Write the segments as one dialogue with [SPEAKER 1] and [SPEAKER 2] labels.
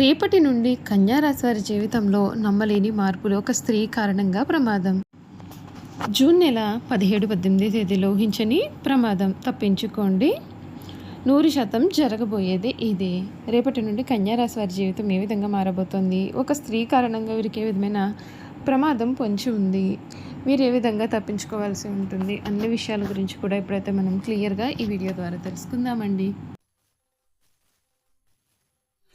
[SPEAKER 1] రేపటి నుండి కన్యారాశి వారి జీవితంలో నమ్మలేని మార్పులు ఒక స్త్రీ కారణంగా ప్రమాదం. జూన్ నెల పదిహేడు పద్దెనిమిది తేదీలో ఊహించని ప్రమాదం. తప్పించుకోండి. నూరు శాతం జరగబోయేది ఇదే. రేపటి నుండి కన్యారాశి వారి జీవితం ఏ విధంగా మారబోతోంది? ఒక స్త్రీ కారణంగా వీరికి ఏ విధమైన ప్రమాదం పొంచి ఉంది? మీరు ఏ విధంగా తప్పించుకోవాల్సి ఉంటుంది? అన్ని విషయాల గురించి కూడా ఇప్పుడైతే మనం క్లియర్గా ఈ వీడియో ద్వారా తెలుసుకుందామండి.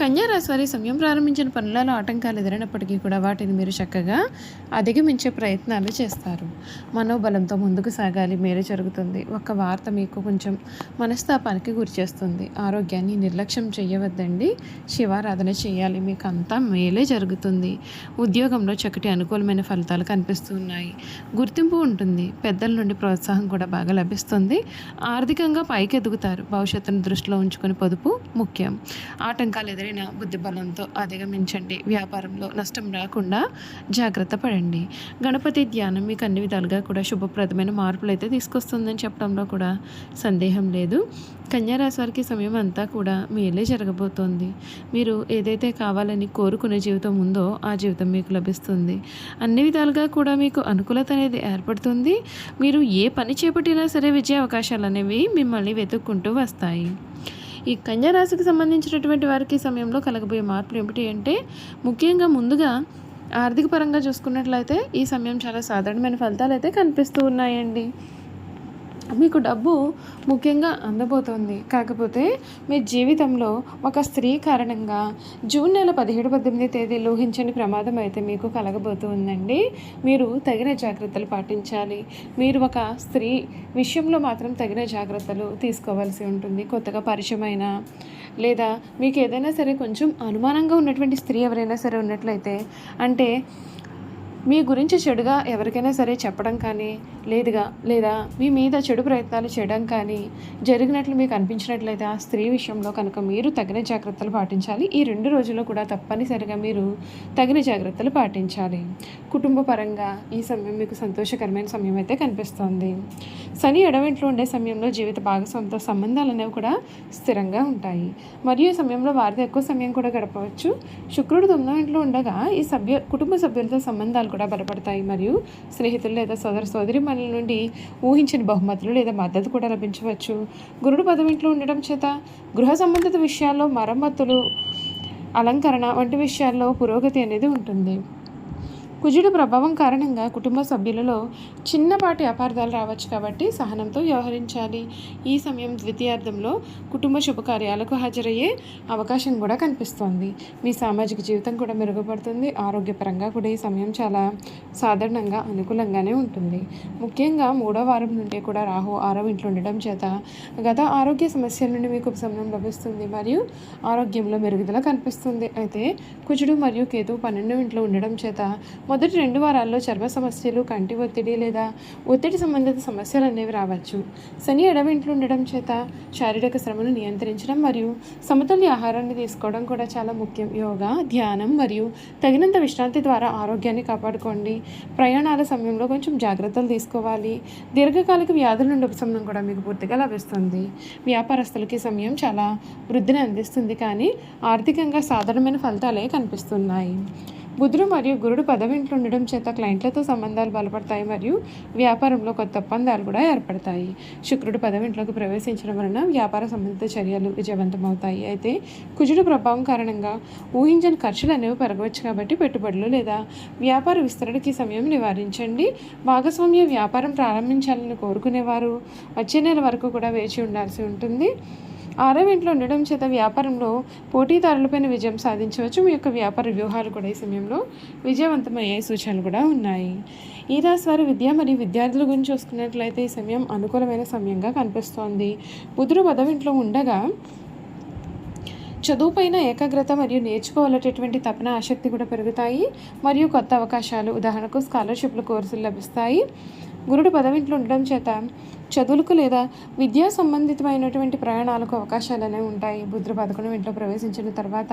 [SPEAKER 1] కన్యారాశి వారి సమయం ప్రారంభించిన పనులలో ఆటంకాలు ఎదురైనప్పటికీ కూడా వాటిని మీరు చక్కగా అధిగమించే ప్రయత్నాలు చేస్తారు. మనోబలంతో ముందుకు సాగాలి మేలు జరుగుతుంది. ఒక వార్త మీకు కొంచెం మనస్తాపానికి గురిచేస్తుంది ఆరోగ్యాన్ని నిర్లక్ష్యం చేయవద్దండి. శివారాధన చేయాలి. మీకు అంతా మేలే జరుగుతుంది. ఉద్యోగంలో చక్కటి అనుకూలమైన ఫలితాలు కనిపిస్తున్నాయి గుర్తింపు ఉంటుంది. పెద్దల నుండి ప్రోత్సాహం కూడా బాగా లభిస్తుంది. ఆర్థికంగా పైకి ఎదుగుతారు భవిష్యత్తును దృష్టిలో ఉంచుకొని పొదుపు ముఖ్యం. ఆటంకాలు ఎదురై బుద్ధి బలంతో అధిగమించండి. వ్యాపారంలో నష్టం రాకుండా జాగ్రత్త పడండి. గణపతి ధ్యానం మీకు అన్ని విధాలుగా కూడా శుభప్రదమైన మార్పులు అయితే తీసుకొస్తుందని చెప్పడంలో కూడా సందేహం లేదు. కన్యారాశి వారికి సమయం అంతా కూడా మేలే జరగబోతోంది. మీరు ఏదైతే కావాలని కోరుకునే జీవితం ఉందో ఆ జీవితం మీకు లభిస్తుంది. అన్ని విధాలుగా కూడా మీకు అనుకూలత అనేది ఏర్పడుతుంది. మీరు ఏ పని చేపట్టినా సరే విజయ అవకాశాలు అనేవి మిమ్మల్ని వెతుక్కుంటూ వస్తాయి. ఈ కన్యారాశికి సంబంధించినటువంటి వారికి సమయంలో కలగబోయే మార్పులు ఏమిటి అంటే ముఖ్యంగా ముందుగా ఆర్థిక పరంగా చూసుకున్నట్లయితే ఈ సమయం చాలా సాధారణమైన ఫలితాలు అయితే కనిపిస్తూ ఉన్నాయండి. మీకు డబ్బు ముఖ్యంగా అందబోతోంది. కాకపోతే మీ జీవితంలో ఒక స్త్రీ కారణంగా జూన్ నెల పదిహేడు పద్దెనిమిది తేదీ ఊహించని ప్రమాదం అయితే మీకు కలగబోతూ ఉందండి. మీరు తగిన జాగ్రత్తలు పాటించాలి. మీరు ఒక స్త్రీ విషయంలో మాత్రం తగిన జాగ్రత్తలు తీసుకోవాల్సి ఉంటుంది. కొత్తగా పరిచయమైన లేదా మీకు ఏదైనా సరే కొంచెం అనుమానంగా ఉన్నటువంటి స్త్రీ ఎవరైనా సరే ఉన్నట్లయితే అంటే మీ గురించి చెడుగా ఎవరికైనా సరే చెప్పడం కానీ లేదుగా లేదా మీ మీద చెడు ప్రయత్నాలు చేయడం కానీ జరిగినట్లు మీకు అనిపించినట్లయితే ఆ స్త్రీ విషయంలో కనుక మీరు తగిన జాగ్రత్తలు పాటించాలి. ఈ రెండు రోజుల్లో కూడా తప్పనిసరిగా మీరు తగిన జాగ్రత్తలు పాటించాలి. కుటుంబ పరంగా ఈ సమయం మీకు సంతోషకరమైన సమయం అయితే కనిపిస్తోంది. శని ఎడవెంట్లో ఉండే సమయంలో జీవిత భాగస్వామితో సంబంధాలు అనేవి కూడా స్థిరంగా ఉంటాయి. మరియు ఈ సమయంలో వారితో ఎక్కువ సమయం కూడా గడపవచ్చు. శుక్రుడు తొమ్మిదో ఇంట్లో ఉండగా ఈ సభ్య కుటుంబ సభ్యులతో సంబంధాలు కూడా బలపడతాయి. మరియు స్నేహితులు లేదా సోదర సోదరి మనల నుండి ఊహించిన బహుమతులు లేదా మద్దతు కూడా లభించవచ్చు. గురుడు పదవింట్లో ఉండడం చేత గృహ సంబంధిత విషయాల్లో మరమ్మతులు అలంకరణ వంటి విషయాల్లో పురోగతి అనేది ఉంటుంది. కుజుడు ప్రభావం కారణంగా కుటుంబ సభ్యులలో చిన్నపాటి అపార్థాలు రావచ్చు కాబట్టి సహనంతో వ్యవహరించాలి. ఈ సమయం ద్వితీయార్థంలో కుటుంబ శుభకార్యాలకు హాజరయ్యే అవకాశం కూడా కనిపిస్తోంది. మీ సామాజిక జీవితం కూడా మెరుగుపడుతుంది. ఆరోగ్యపరంగా కూడా ఈ సమయం చాలా సాధారణంగా అనుకూలంగానే ఉంటుంది. ముఖ్యంగా మూడో వారం నుండి కూడా రాహు ఆరో ఇంట్లో ఉండడం చేత గత ఆరోగ్య సమస్యల నుండి మీకు ఉపశమనం లభిస్తుంది మరియు ఆరోగ్యంలో మెరుగుదల కనిపిస్తుంది. అయితే కుజుడు మరియు కేతు పన్నెండు ఇంట్లో ఉండడం చేత మొదటి రెండు వారాల్లో చర్మ సమస్యలు కంటి ఒత్తిడి లేదా ఒత్తిడి సంబంధిత సమస్యలు అనేవి రావచ్చు. శని ఎడవింట్లు ఉండడం చేత శారీరక శ్రమను నియంత్రించడం మరియు సమతుల్య ఆహారాన్ని తీసుకోవడం కూడా చాలా ముఖ్యం. యోగా ధ్యానం మరియు తగినంత విశ్రాంతి ద్వారా ఆరోగ్యాన్ని కాపాడుకోండి. ప్రయాణాల సమయంలో కొంచెం జాగ్రత్తలు తీసుకోవాలి. దీర్ఘకాలిక వ్యాధుల నుండి ఉపశమనం కూడా మీకు పూర్తిగా లభిస్తుంది. వ్యాపారస్తులకి సమయం చాలా వృద్ధిని అందిస్తుంది కానీ ఆర్థికంగా సాధారణమైన ఫలితాలే కనిపిస్తున్నాయి. బుధుడు మరియు గురుడు పదవింట్లో ఉండడం చేత క్లయింట్లతో సంబంధాలు బలపడతాయి మరియు వ్యాపారంలో కొత్త ఒప్పందాలు కూడా ఏర్పడతాయి. శుక్రుడు పదవింట్లోకి ప్రవేశించడం వలన వ్యాపార సంబంధిత చర్యలు విజయవంతమవుతాయి. అయితే కుజుడు ప్రభావం కారణంగా ఊహించని ఖర్చులు అనేవి పెరగవచ్చు కాబట్టి పెట్టుబడులు లేదా వ్యాపార విస్తరణకి సమయం నివారించండి. భాగస్వామ్య వ్యాపారం ప్రారంభించాలని కోరుకునేవారు. వచ్చే నెల వరకు కూడా వేచి ఉండాల్సి ఉంటుంది. ఆరవ ఇంట్లో ఉండడం చేత వ్యాపారంలో పోటీదారులపైన విజయం సాధించవచ్చు. మీ యొక్క వ్యాపార వ్యూహాలు కూడా ఈ సమయంలో విజయవంతమయ్యే సూచనలు కూడా ఉన్నాయి. ఈ రాశి వారి విద్య మరియు విద్యార్థుల గురించి చూసుకున్నట్లయితే ఈ సమయం అనుకూలమైన సమయంగా కనిపిస్తోంది. బుధుడు పదవింట్లో ఉండగా చదువుపైన ఏకాగ్రత మరియు నేర్చుకోవాలనేటువంటి తపన ఆసక్తి కూడా పెరుగుతాయి. మరియు కొత్త అవకాశాలు ఉదాహరణకు స్కాలర్షిప్లు కోర్సులు లభిస్తాయి. గురుడు పదవింట్లో ఉండడం చేత చదువులకు లేదా విద్యా సంబంధితమైనటువంటి ప్రయాణాలకు అవకాశాలు అనేవి ఉంటాయి. బుద్ధుడు పదకొండు ఇంట్లో ప్రవేశించిన తర్వాత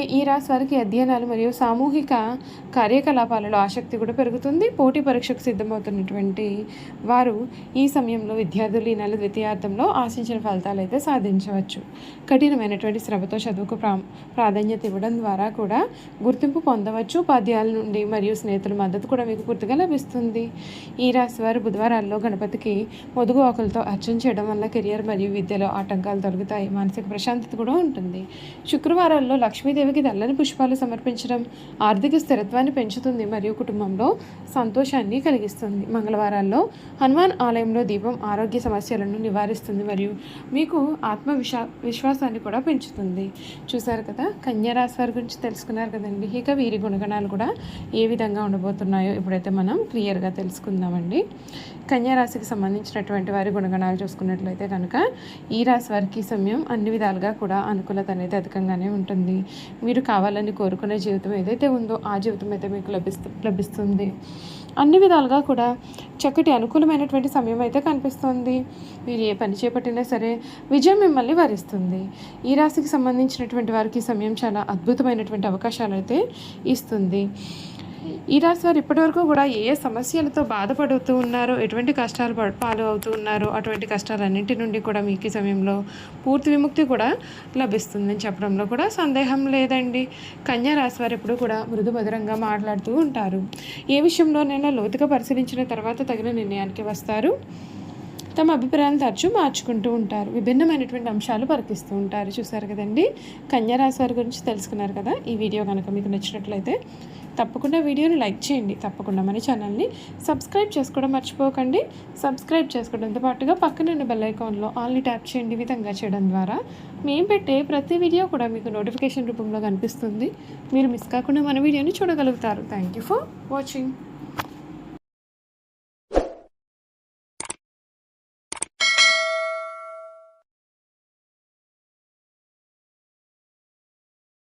[SPEAKER 1] ఈ రాశి వారికి అధ్యయనాలు మరియు సామూహిక కార్యకలాపాలలో ఆసక్తి కూడా పెరుగుతుంది. పోటీ పరీక్షకు సిద్ధమవుతున్నటువంటి వారు ఈ సమయంలో విద్యార్థులు ఈ నెల ద్వితీయార్థంలో ఆశించిన ఫలితాలు అయితే సాధించవచ్చు. కఠినమైనటువంటి శ్రమతో చదువుకు ప్రా ప్రాధాన్యత ఇవ్వడం ద్వారా కూడా గుర్తింపు పొందవచ్చు. ఉపాధ్యాయుల నుండి మరియు స్నేహితుల మద్దతు కూడా మీకు పూర్తిగా లభిస్తుంది. ఈ రాశి వారు బుధవారాల్లో గణపతికి మొదుగు ఆకులతో అర్చన చేయడం వల్ల కెరియర్ మరియు విద్యలో ఆటంకాలు తొలగుతాయి. మానసిక ప్రశాంతత కూడా ఉంటుంది. శుక్రవారాల్లో లక్ష్మీదేవికి తెల్లని పుష్పాలు సమర్పించడం ఆర్థిక స్థిరత్వాన్ని పెంచుతుంది మరియు కుటుంబంలో సంతోషాన్ని కలిగిస్తుంది. మంగళవారాల్లో హనుమాన్ ఆలయంలో దీపం ఆరోగ్య సమస్యలను నివారిస్తుంది మరియు మీకు ఆత్మవిశ్వా విశ్వాసాన్ని కూడా పెంచుతుంది. చూసారు కదా? కన్యా రాశి వారి గురించి తెలుసుకున్నారు కదండి. ఇక వీరి గుణగణాలు కూడా ఏ విధంగా ఉండబోతున్నాయో ఇప్పుడైతే మనం క్లియర్గా తెలుసుకుందామండి. కన్యారాశికి సంబంధించినటువంటి వారి గుణగణాలు చూసుకున్నట్లయితే కనుక ఈ రాశి వారికి సమయం అన్ని విధాలుగా కూడా అనుకూలత అనేది అధికంగానే ఉంటుంది. మీరు కావాలని కోరుకునే జీవితం ఏదైతే ఉందో ఆ జీవితం అయితే మీకు లభిస్తు లభిస్తుంది. అన్ని విధాలుగా కూడా చక్కటి అనుకూలమైనటువంటి సమయం అయితే కనిపిస్తుంది. మీరు ఏ పని చేపట్టినా సరే విజయం మిమ్మల్ని వరిస్తుంది. ఈ రాశికి సంబంధించినటువంటి వారికి సమయం చాలా అద్భుతమైనటువంటి అవకాశాలు అయితే ఇస్తుంది. ఈ రాశి వారు ఇప్పటివరకు కూడా ఏ ఏ సమస్యలతో బాధపడుతూ ఉన్నారో ఎటువంటి కష్టాలు పాలు అవుతూ ఉన్నారో అటువంటి కష్టాలన్నింటి నుండి కూడా మీకు సమయంలో పూర్తి విముక్తి కూడా లభిస్తుందని చెప్పడంలో కూడా సందేహం లేదండి. కన్యా రాశి వారు ఎప్పుడు కూడా మృదు మధురంగా మాట్లాడుతూ ఉంటారు. ఏ విషయంలోనైనా లోతుగా పరిశీలించిన తర్వాత తగిన నిర్ణయానికి వస్తారు. తమ అభిప్రాయాలను తరచూ మార్చుకుంటూ ఉంటారు. విభిన్నమైనటువంటి అంశాలు పరికిస్తూ ఉంటారు. చూసారు కదండి? కన్యారాశి వారి గురించి తెలుసుకున్నారు కదా? ఈ వీడియో కనుక మీకు నచ్చినట్లయితే తప్పకుండా వీడియోని లైక్ చేయండి. తప్పకుండా మన ఛానల్ని సబ్స్క్రైబ్ చేసుకోవడం మర్చిపోకండి. సబ్స్క్రైబ్ చేసుకోవడంతో పాటుగా పక్కన ఉన్న బెల్ ఐకాన్లో ఆల్ని ట్యాప్ చేయండి విధంగా చేయడం ద్వారా మేము పెట్టే ప్రతి వీడియో కూడా మీకు నోటిఫికేషన్ రూపంలో కనిపిస్తుంది. మీరు మిస్ కాకుండా మన వీడియోని చూడగలుగుతారు. Thank you for watching.